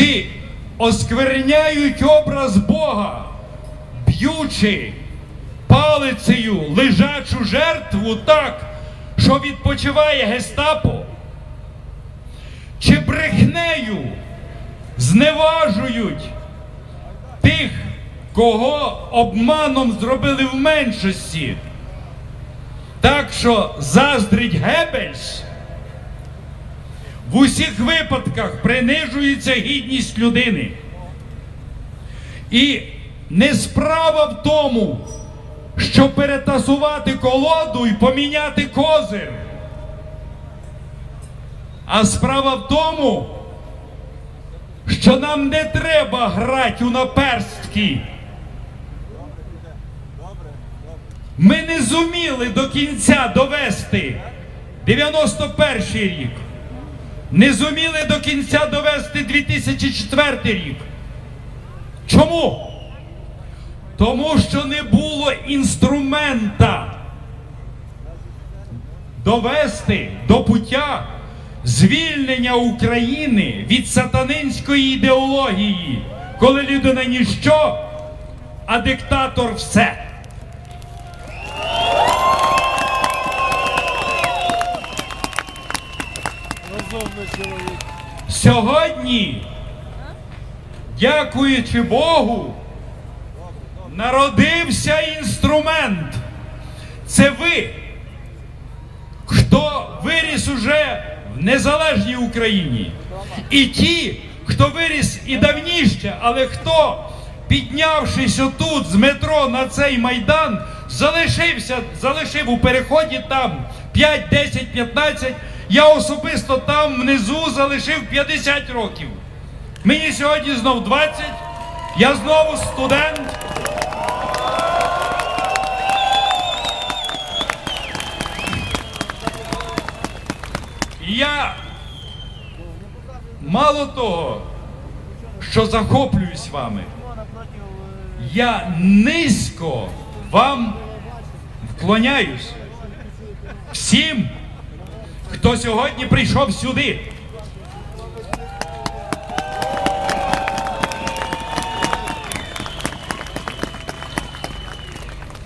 чи оскверняють образ Бога, б'ючи палицею лежачу жертву так, що відпочиває гестапо, чи брехнею зневажують тих, кого обманом зробили в меншості. Так що заздрить Геббельс, в усіх випадках принижується гідність людини. І не справа в тому, щоб перетасувати колоду і поміняти козир. А справа в тому, що нам не треба грати у наперстки. Ми не зуміли до кінця довести 91 рік. Не зуміли до кінця довести 2004 рік. Чому? Тому що не було інструмента довести до пуття звільнення України від сатанинської ідеології, коли людина ніщо, а диктатор все. Розумний чоловік. Сьогодні, дякуючи Богу, народився інструмент. Це ви, хто виріс уже в незалежній Україні. І ті, хто виріс і давніше, але хто, піднявшись отут з метро на цей майдан, залишився, залишив у переході там 5, 10, 15. Я особисто там внизу залишив 50 років. Мені сьогодні знов 20, я знову студент. Я мало того, що захоплююсь вами, я низько вам вклоняюсь всім, хто сьогодні прийшов сюди.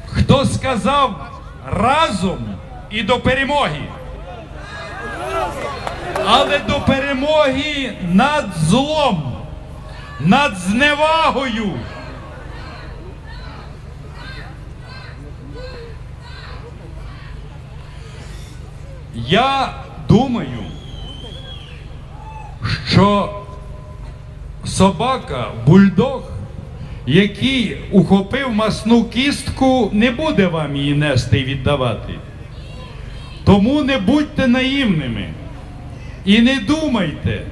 Хто сказав разом і до перемоги? але до перемоги над злом, над зневагою. Я думаю, що собака, бульдог, який ухопив масну кістку, не буде вам її нести і віддавати. Тому не будьте наївними. І не думайте,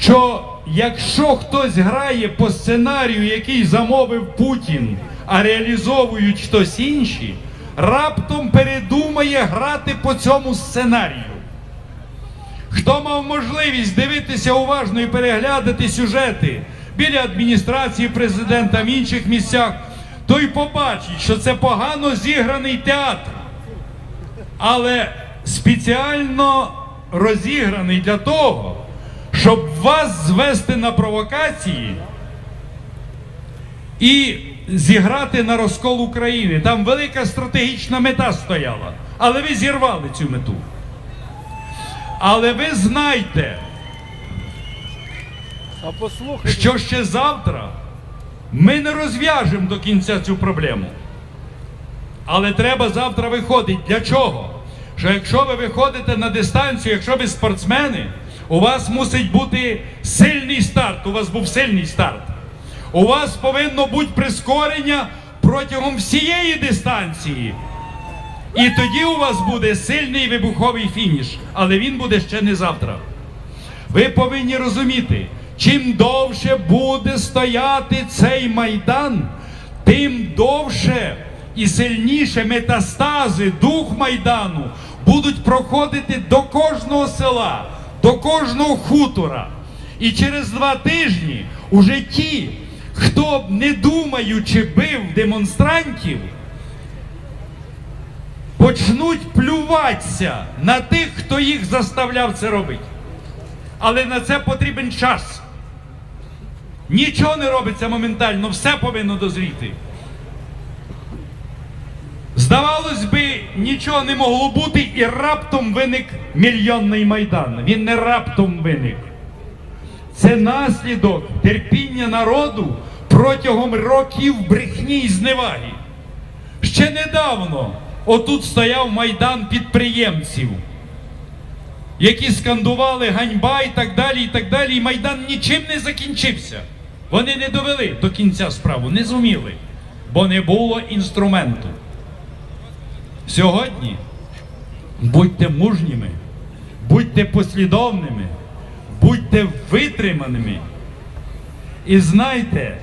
що якщо хтось грає по сценарію, який замовив Путін, а реалізовують хтось інші, раптом передумає грати по цьому сценарію. Хто мав можливість дивитися уважно і переглядати сюжети біля адміністрації президента в інших місцях, той побачить, що це погано зіграний театр, але спеціально розіграний для того, щоб вас звести на провокації і зіграти на розкол України. Там велика стратегічна мета стояла, але ви зірвали цю мету. Але ви знайте, що ще завтра ми не розв'яжемо до кінця цю проблему. Але треба завтра виходити. Для чого? Що якщо ви виходите на дистанцію, якщо ви спортсмени, у вас мусить бути сильний старт. У вас був сильний старт. У вас повинно бути прискорення протягом всієї дистанції. І тоді у вас буде сильний вибуховий фініш, але він буде ще не завтра. Ви повинні розуміти, чим довше буде стояти цей майдан, тим довше і сильніше метастази, дух майдану будуть проходити до кожного села, до кожного хутора. І через два тижні уже ті, хто б не думаючи бив демонстрантів, почнуть плюватися на тих, хто їх заставляв це робити. Але на це потрібен час. Нічого не робиться моментально, все повинно дозріти. Здавалось би, нічого не могло бути, і раптом виник мільйонний майдан. Він не раптом виник. Це наслідок терпіння народу протягом років брехні і зневаги. Ще недавно отут стояв майдан підприємців, які скандували ганьба і так далі, і так далі. І майдан нічим не закінчився. Вони не довели до кінця справу, не зуміли, бо не було інструменту. Сьогодні будьте мужніми, будьте послідовними, будьте витриманими. І знайте,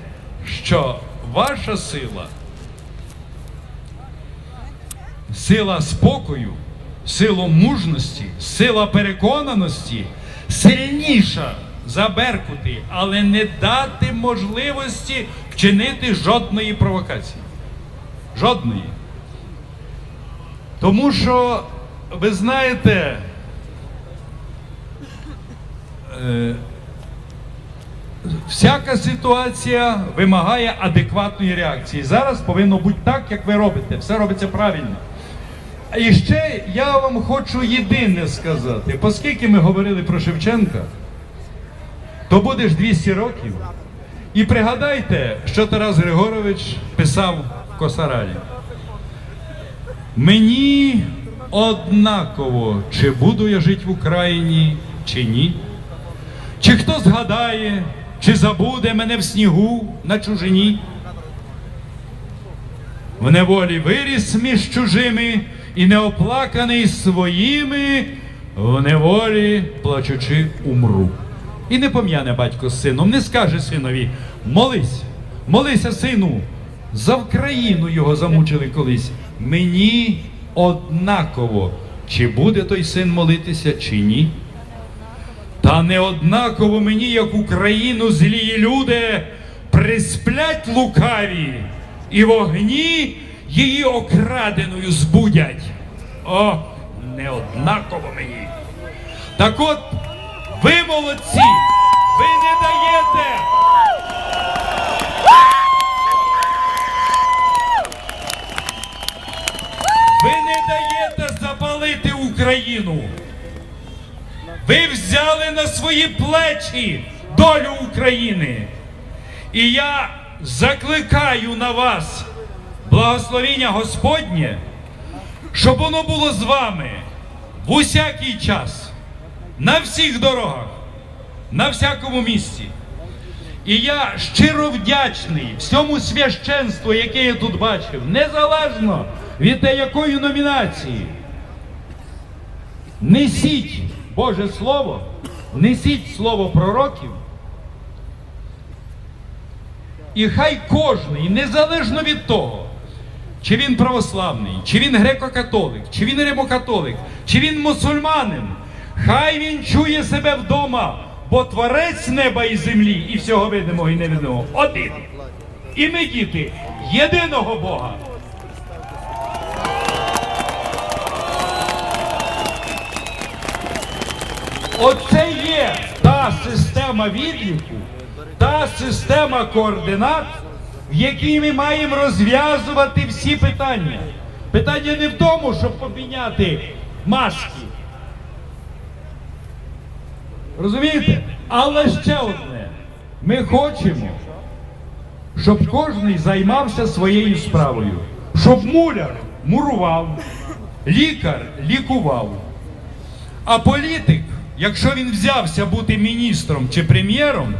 що ваша сила, сила спокою, сила мужності, сила переконаності сильніша за Беркути, але не дати можливості вчинити жодної провокації. Жодної. Тому що, ви знаєте, е, всяка ситуація вимагає адекватної реакції. Зараз повинно бути так, як ви робите. Все робиться правильно. І ще я вам хочу єдине сказати, оскільки ми говорили про Шевченка, то будеш 200 років. І пригадайте, що Тарас Григорович писав в Косаралі. Мені однаково, чи буду я жити в Україні, чи ні. Чи хто згадає, чи забуде мене в снігу на чужині. В неволі виріс між чужими і неоплаканий своїми, в неволі плачучи умру. І не пом'яне батько з сином, не скаже синові, молись, молися, сину, за Вкраїну його замучили колись. Мені однаково, чи буде той син молитися, чи ні. Та не однаково мені, як Україну злії люди, присплять лукаві, і вогні її окраденою збудять. О, не однаково мені. Так от, ви молодці, ви не даєте. Ви не даєте запалити Україну. Ви взяли на свої плечі долю України. І я закликаю на вас благословіння Господнє, щоб воно було з вами в усякий час, на всіх дорогах, на всякому місці. І я щиро вдячний всьому священству, яке я тут бачив, незалежно від те, якої номінації. Несіть Боже Слово, несіть слово пророків. І хай кожний, незалежно від того, чи він православний, чи він греко-католик, чи він римокатолик, чи він мусульманин, хай він чує себе вдома, бо творець неба і землі, і всього видимого і невидимого один. І ми, діти, єдиного Бога. Оце є та система відліку, та система координат, в якій ми маємо розв'язувати всі питання. Питання не в тому, щоб поміняти маски. Розумієте? Але ще одне. Ми хочемо, щоб кожен займався своєю справою. Щоб муляр мурував, лікар лікував. А політик, якщо він взявся бути міністром чи прем'єром,